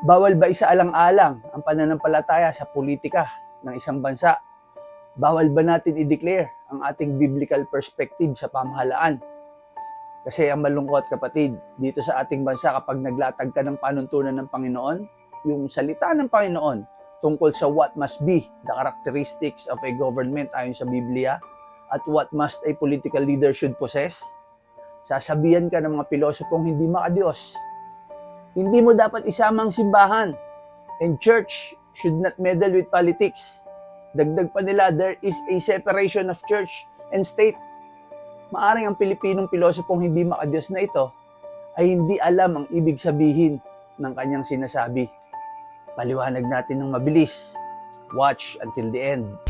Bawal ba isaalang-alang ang pananampalataya sa politika ng isang bansa? Bawal ba natin i-declare ang ating biblical perspective sa pamahalaan? Kasi ang malungkot kapatid, dito sa ating bansa kapag naglatag ka ng panuntunan ng Panginoon, yung salita ng Panginoon tungkol sa what must be the characteristics of a government ayon sa Biblia at what must a political leader should possess, sasabihan ka ng mga pilosopong hindi makadiyos. Hindi mo dapat isamang simbahan and church should not meddle with politics. Dagdag pa nila, there is a separation of church and state. Maaring ang Pilipinong pilosopong hindi makadiyos na ito ay hindi alam ang ibig sabihin ng kanyang sinasabi. Paliwanag natin ng mabilis. Watch until the end.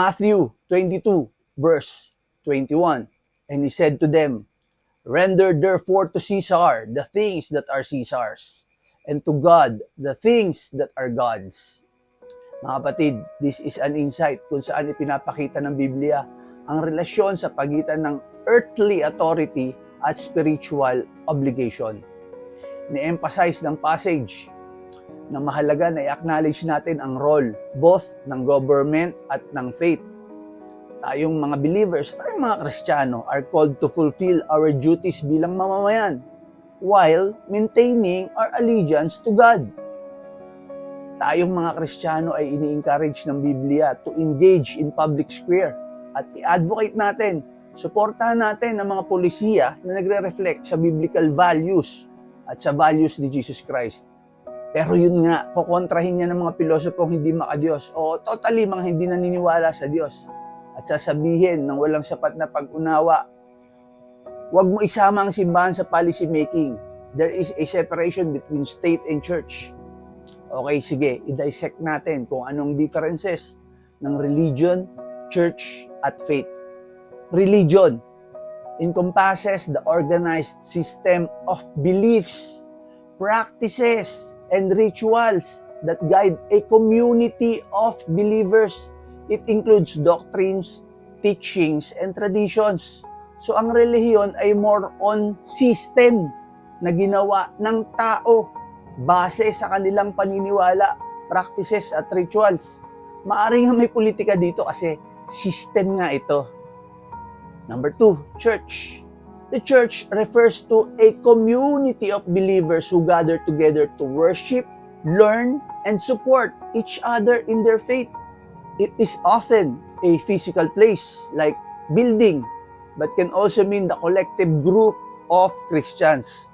Matthew 22, verse 21. And he said to them, Render therefore to Caesar the things that are Caesar's, and to God the things that are God's. Mga kapatid, this is an insight kung saan ipinapakita ng Biblia ang relasyon sa pagitan ng earthly authority at spiritual obligation. Ni-emphasize ng passage na mahalaga na i-acknowledge natin ang role both ng government at ng faith. Tayong mga believers, tayong mga Kristiyano are called to fulfill our duties bilang mamamayan while maintaining our allegiance to God. Tayong mga Kristiyano ay ini-encourage ng Biblia to engage in public square at i-advocate natin, suportahan natin ang mga polisiya na nagre-reflect sa biblical values at sa values ni Jesus Christ. Pero yun nga, kukontrahin niya ng mga pilosopong hindi makadiyos o totally mga hindi naniniwala sa Diyos. At sasabihin ng walang sapat na pag-unawa, huwag mo isama ang simbahan sa policy making. There is a separation between state and church. Okay, sige, i-dissect natin kung anong differences ng religion, church, at faith. Religion encompasses the organized system of beliefs, practices, and rituals that guide a community of believers. It includes doctrines, teachings, and traditions. So ang relihiyon ay more on system na ginawa ng tao base sa kanilang paniniwala, practices at rituals. Maaring may politika dito kasi system nga ito. Number two, church. The church refers to a community of believers who gather together to worship, learn, and support each other in their faith. It is often a physical place like building, but can also mean the collective group of Christians.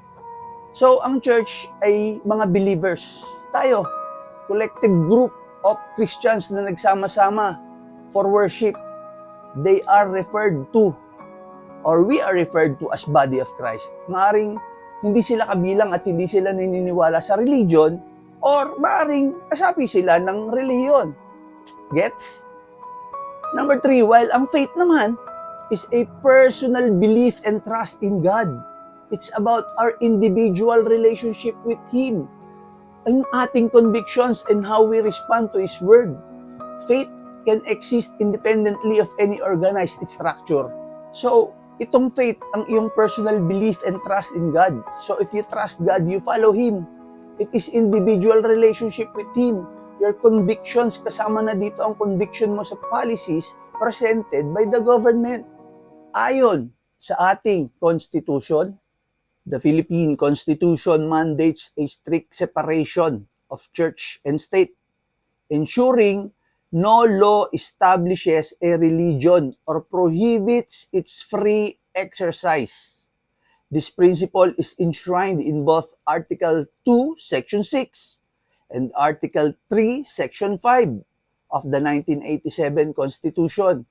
So, ang church ay mga believers. Tayo, collective group of Christians na nagsama-sama for worship. They are referred to or we are referred to as body of Christ. Maaring hindi sila kabilang at hindi sila naniniwala sa religion or maaring kasapi sila ng relihiyon. Gets? Number three, while ang faith naman is a personal belief and trust in God. It's about our individual relationship with Him. Ang ating convictions and how we respond to His Word. Faith can exist independently of any organized structure. So, itong faith ang iyong personal belief and trust in God. So if you trust God, you follow Him. It is individual relationship with Him. Your convictions, kasama na dito ang conviction mo sa policies presented by the government. Ayon sa ating Constitution, the Philippine Constitution mandates a strict separation of church and state, ensuring no law establishes a religion or prohibits its free exercise. This principle is enshrined in both Article 2, Section 6 and Article 3, Section 5 of the 1987 Constitution,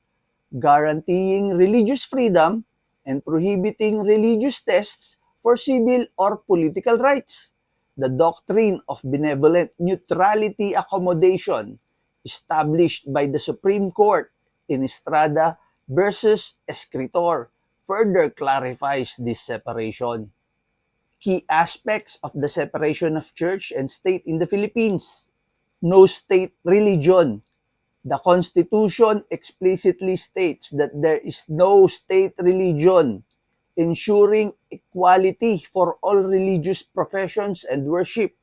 guaranteeing religious freedom and prohibiting religious tests for civil or political rights. The doctrine of benevolent neutrality accommodation established by the Supreme Court in Estrada versus Escritor further clarifies this separation. Key aspects of the separation of church and state in the Philippines. No state religion, The Constitution explicitly states that there is no state religion ensuring equality for all religious professions and worship.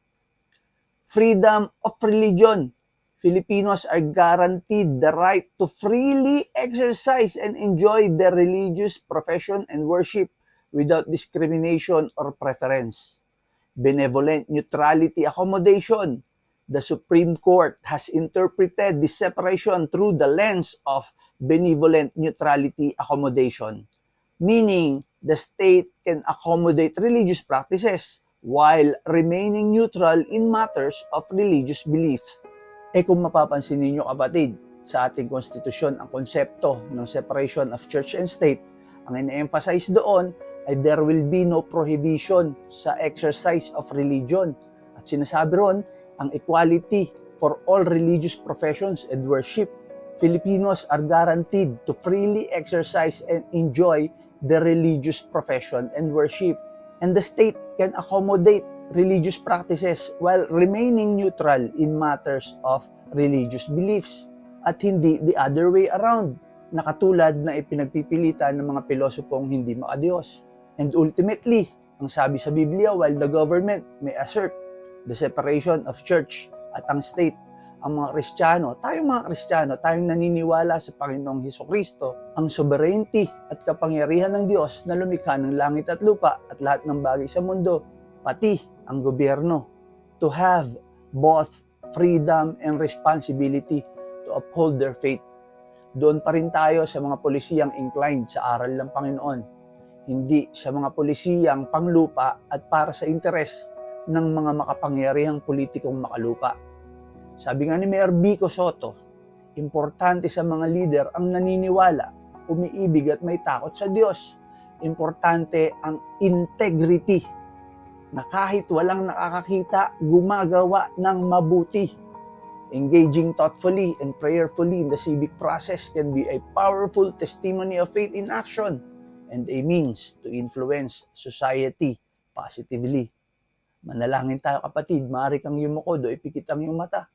Freedom of religion. Filipinos are guaranteed the right to freely exercise and enjoy their religious profession and worship without discrimination or preference. Benevolent neutrality accommodation. The Supreme Court has interpreted this separation through the lens of benevolent neutrality accommodation, meaning the state can accommodate religious practices while remaining neutral in matters of religious belief. Eh kung mapapansin ninyo kapatid, sa ating konstitusyon ang konsepto ng separation of church and state, ang ina-emphasize doon ay there will be no prohibition sa exercise of religion. At sinasabi ron, ang equality for all religious professions and worship. Filipinos are guaranteed to freely exercise and enjoy the religious profession and worship. And the state can accommodate religious practices while remaining neutral in matters of religious beliefs at hindi the other way around na katulad na ipinagpipilitan ng mga pilosopong hindi makadiyos. And ultimately, ang sabi sa Biblia, while the government may assert the separation of church at ang state, ang mga Kristiyano, tayong mga Kristiyano, tayong naniniwala sa Panginoong Heso Kristo, ang sovereignty at kapangyarihan ng Diyos na lumikha ng langit at lupa at lahat ng bagay sa mundo, pati ang gobyerno, to have both freedom and responsibility to uphold their faith. Doon pa rin tayo sa mga polisiyang inclined sa aral ng Panginoon, hindi sa mga polisiyang panglupa at para sa interes ng mga makapangyarihang politikong makalupa. Sabi nga ni Mayor Vico Soto, importante sa mga leader ang naniniwala, umiibig at may takot sa Diyos. Importante ang integrity na kahit walang nakakakita, gumagawa ng mabuti. Engaging thoughtfully and prayerfully in the civic process can be a powerful testimony of faith in action and a means to influence society positively. Manalangin tayo kapatid, maaari kang yumuko do ipikit ang iyong mata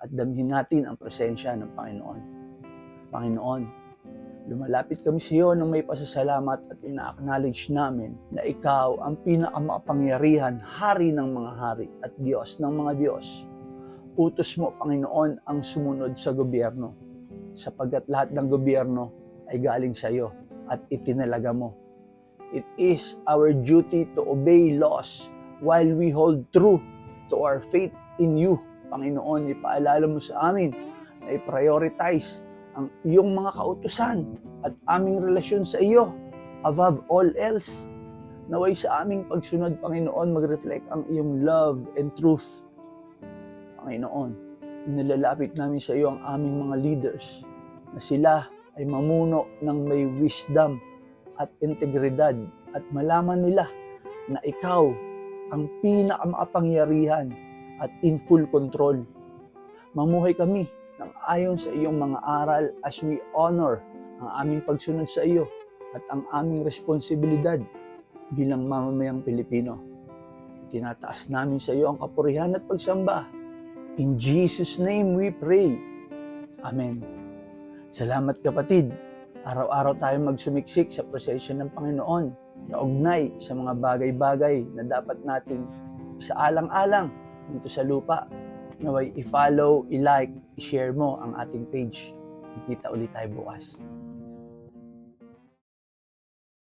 at damhin natin ang presensya ng Panginoon. Panginoon, lumalapit kami sa iyo nang may pasasalamat at ina-acknowledge namin na ikaw ang pinakamakapangyarihan, hari ng mga hari at Diyos ng mga Diyos. Utos mo, Panginoon, ang sumunod sa gobyerno sapagkat lahat ng gobyerno ay galing sa iyo at itinalaga mo. It is our duty to obey laws while we hold true to our faith in you. Panginoon, ipaalala mo sa amin na i-prioritize ang iyong mga kautusan at aming relasyon sa iyo above all else. Naway sa aming pagsunod, Panginoon, mag-reflect ang iyong love and truth. Panginoon, inilalapit namin sa iyo ang aming mga leaders na sila ay mamuno ng may wisdom at integridad at malaman nila na ikaw ang pinakamakapangyarihan at in full control. Mamuhay kami ng ayon sa iyong mga aral as we honor ang aming pagsunod sa iyo at ang aming responsibilidad bilang mamamayang Pilipino. Tinataas namin sa iyo ang kapurihan at pagsamba. In Jesus' name we pray. Amen. Salamat kapatid. Araw-araw tayo magsumiksik sa prosesyon ng Panginoon na ugnay sa mga bagay-bagay na dapat nating isaalang-alang dito sa lupa. Naway i-follow, i-like, i-share mo ang ating page. Kita ulit tayo bukas.